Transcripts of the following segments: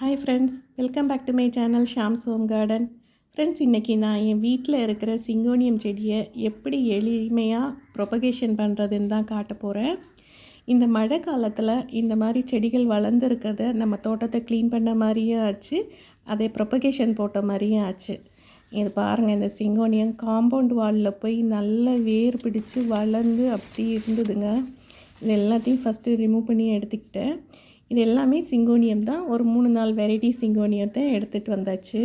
Hi friends welcome back to my channel Shams home garden friends இன்றைக்கி நான் என் வீட்டில் இருக்கிற சிங்கோனியம் செடியை எப்படி எளிமையாக ப்ரொபகேஷன் பண்ணுறதுன்னு தான் காட்ட போகிறேன் இந்த மழை காலத்தில் இந்த மாதிரி செடிகள் வளர்ந்துருக்கிறத நம்ம தோட்டத்தை க்ளீன் பண்ண மாதிரியும் ஆச்சு அதே ப்ரொபகேஷன் போட்ட மாதிரியும் ஆச்சு. இது பாருங்கள் இந்த சிங்கோனியம் காம்பவுண்ட் வாலில் போய் நல்லா வேர் பிடிச்சி வளர்ந்து அப்படி இருந்ததுங்க. இது எல்லாத்தையும் ஃபஸ்ட்டு ரிமூவ் பண்ணி எடுத்துக்கிட்டேன். இது எல்லாமே சிங்கோனியம் தான். ஒரு மூணு நாலு வெரைட்டி சிங்கோனியத்தை எடுத்துகிட்டு வந்தாச்சு.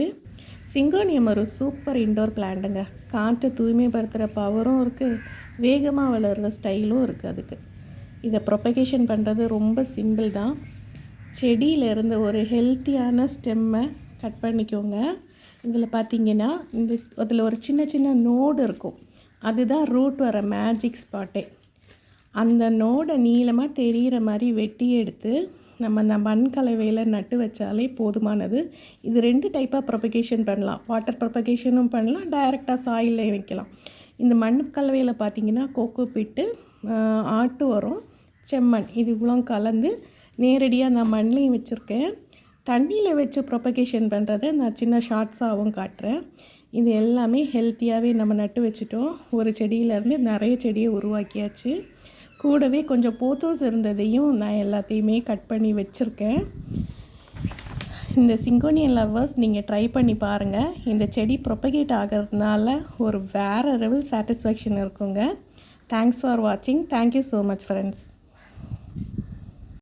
சிங்கோனியம் ஒரு சூப்பர் இண்டோர் பிளான்ட்டுங்க காற்றை தூய்மைப்படுத்துகிற பவரும் இருக்குது வேகமாக வளர்கிற ஸ்டைலும் இருக்குது அதுக்கு. இதை ப்ரொபகேஷன் பண்ணுறது ரொம்ப சிம்பிள் தான். செடியிலேருந்து ஒரு ஹெல்த்தியான ஸ்டெம்மை கட் பண்ணிக்கோங்க. இதில் பார்த்தீங்கன்னா இந்த அதில் ஒரு சின்ன சின்ன நோடு இருக்கும். அதுதான் ரூட் வர மேஜிக் ஸ்பாட்டே அந்த நோடை நீளமாக தெரிகிற மாதிரி வெட்டி எடுத்து நம்ம அந்த மண் கலவையில் நட்டு வச்சாலே போதுமானது. இது ரெண்டு டைப்பாக ப்ரொபகேஷன் பண்ணலாம். வாட்டர் ப்ரொபகேஷனும் பண்ணலாம். டைரெக்டாக சாயிலே வைக்கலாம். இந்த மண் கலவையில் பார்த்திங்கன்னா கொக்கு பிட்டு ஆட்டு உரம் செம்மண் இது இவ்வளோ கலந்து நேரடியாக நான் மண்ணிலையும் வச்சுருக்கேன். தண்ணியில் வச்சு ப்ரொபகேஷன் பண்ணுறதை நான் சின்ன ஷார்ட்ஸாகவும் காட்டுறேன். இது எல்லாமே ஹெல்த்தியாகவே நம்ம நட்டு வச்சுட்டோம். ஒரு செடியிலேருந்து நிறைய செடியை உருவாக்கியாச்சு. கூடவே கொஞ்சம் போத்தோஸ் இருந்ததையும் நான் எல்லாத்தையுமே கட் பண்ணி வச்சுருக்கேன். இந்த சிங்கோனியன் லவ்வர்ஸ் நீங்கள் ட்ரை பண்ணி பாருங்கள் இந்த செடி ப்ரொப்பகேட் ஆகிறதுனால ஒரு வேறு லெவல் சாட்டிஸ்ஃபேக்ஷன் இருக்குங்க. தேங்க்ஸ் ஃபார் வாட்சிங் thank you so much friends